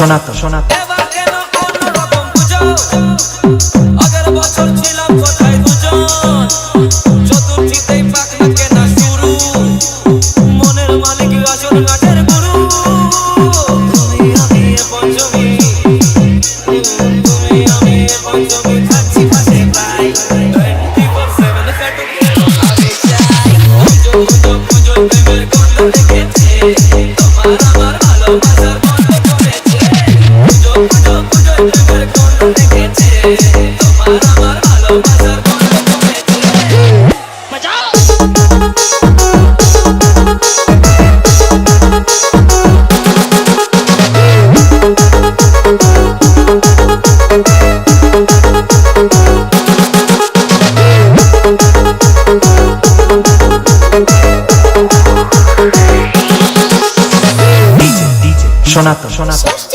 সনাতন সনাতন সনাতন সনাতন ষষ্ঠীর সকাল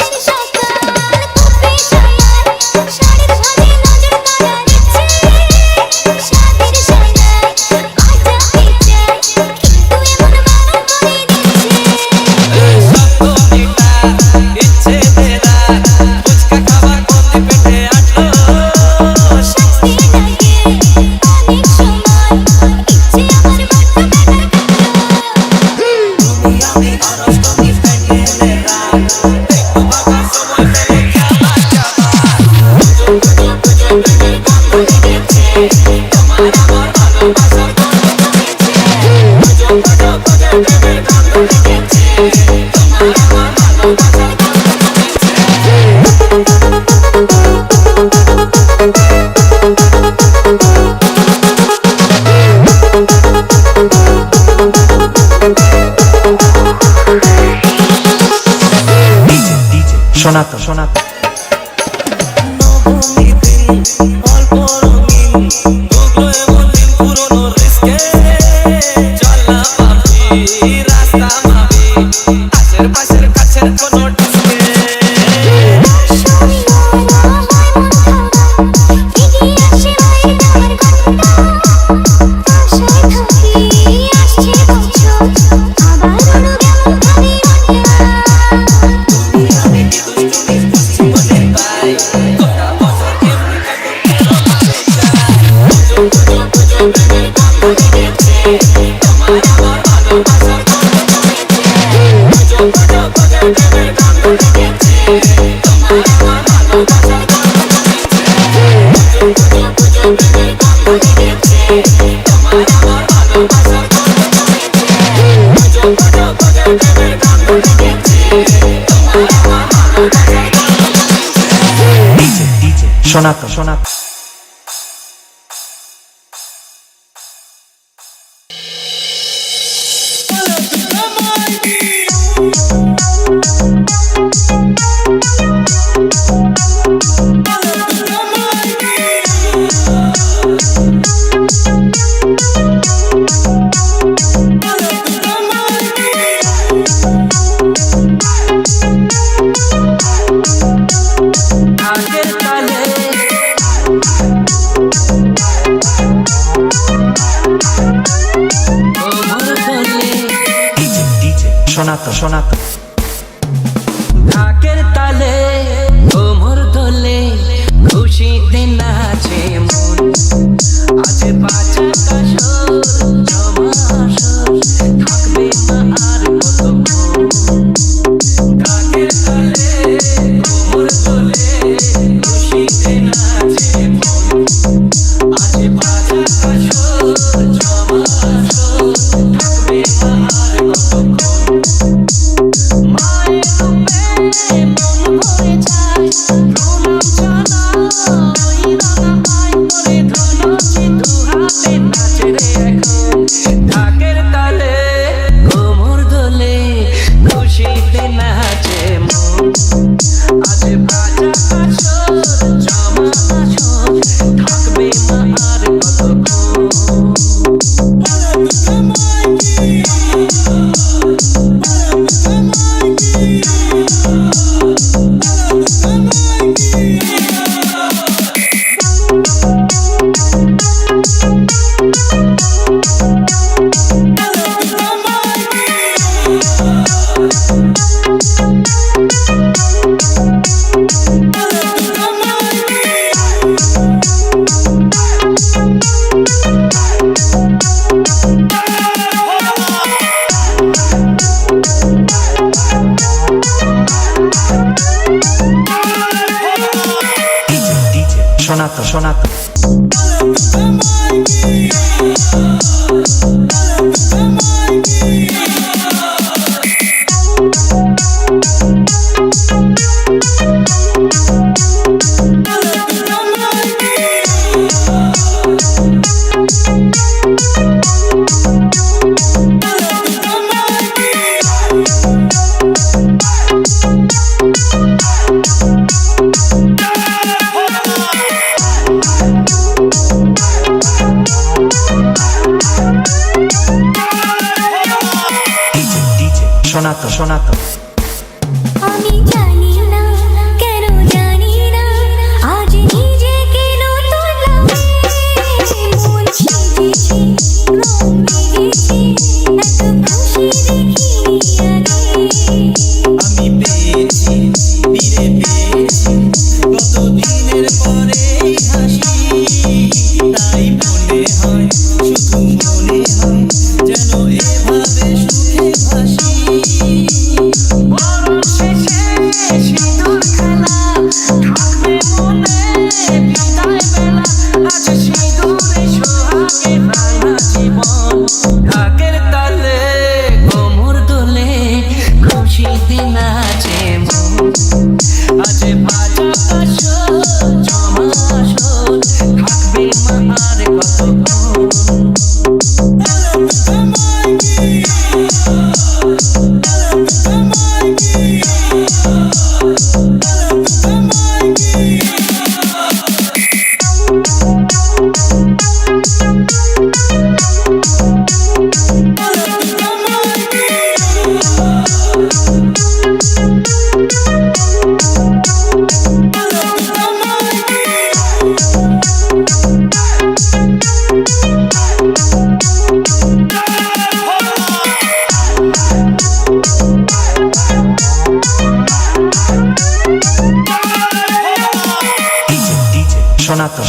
সনাতন সনাতন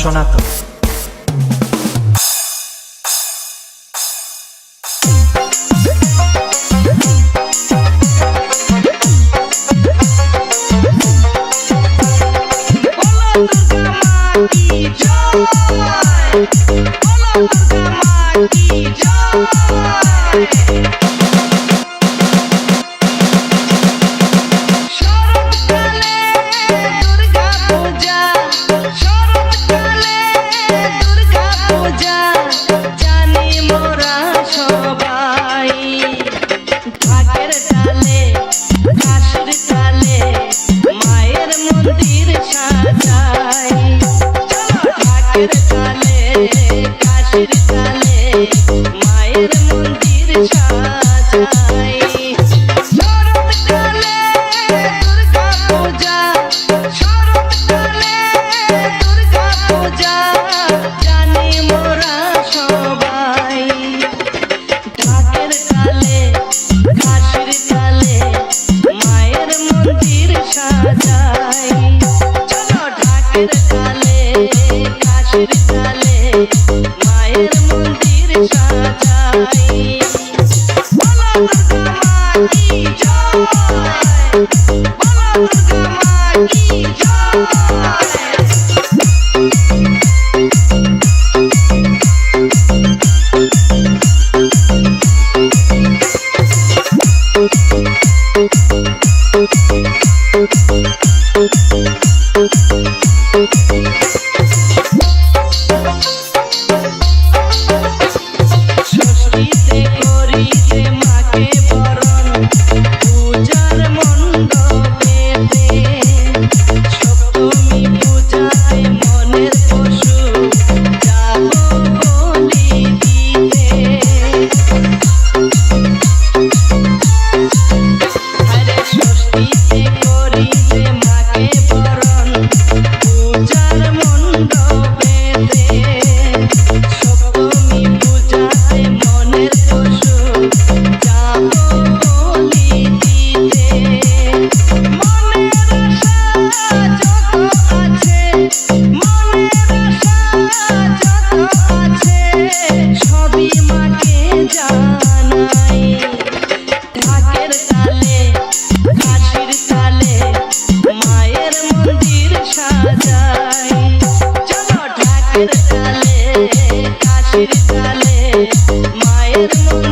সনাতন Thank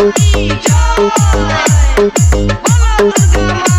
Thank you.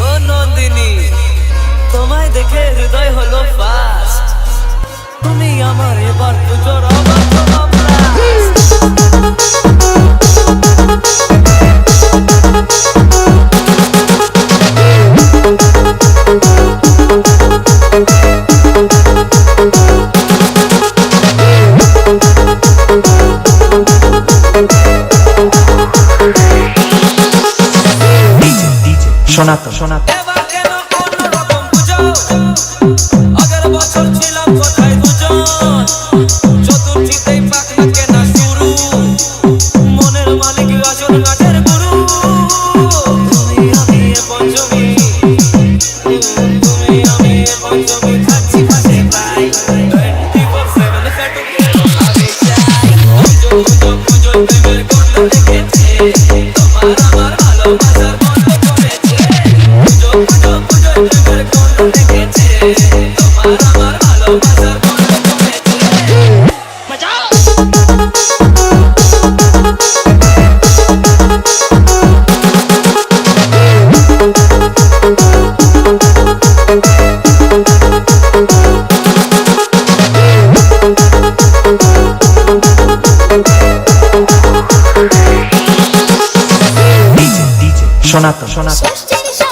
ও নন্দিনী তোমায় দেখে হৃদয় হলো ফাস্ট তুমি আমার এবার পুজোর Thank you. সনাতন চতুর্থীতেই মনের মালিক রাজন রাজের Take a.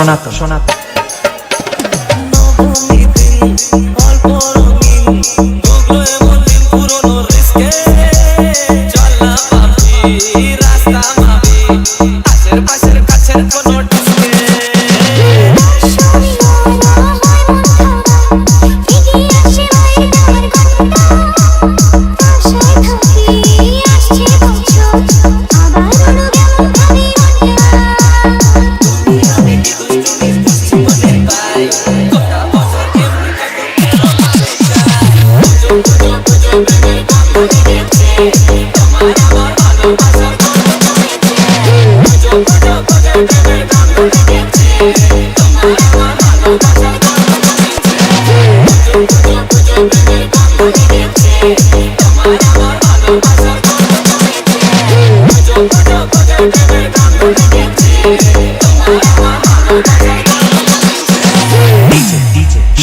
সনাতন সনাতন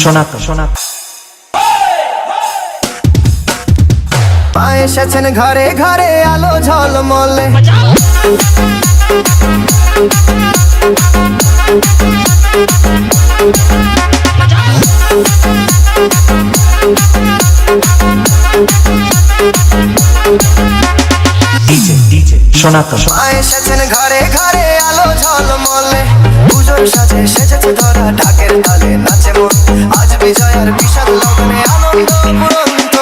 সনাতন এসেছেন ঘরে ঘরে আলো ঝলমলে। DJ, DJ. সনাতন এসেছেন ঘরে ঘরে আলো ঝলমলে। পুজোর সাজে সেজেছে ধরা ঢাকের তালে নাচে মন। আজ বিজয়ার বিশাল লগ্নে আনন্দ পুরন্ত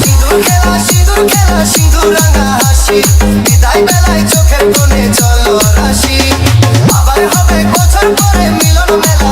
সিঁদুর খেলা সিঁদুর খেলা, সিঁদুর রাঙা হাসি। বিদায় বেলায় চোখের কোণে জল রাশি আবার হবে বছর পরে মিলন মেলা।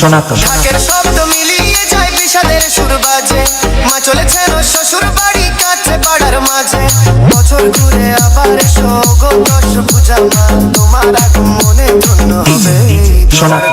সনাতন ঢাকের শব্দ মিলিয়ে যায় বিষাদের সুর বাজে। মা চলেছেন শ্বশুর বাড়ি কাছে পাড়ার মাঝে। বছর ঘুরে আবার দশ পূজা মা তোমার আগমনে ধন্য হবে। সনাতন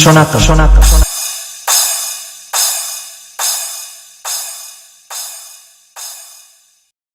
Sonato, sonato, sonato.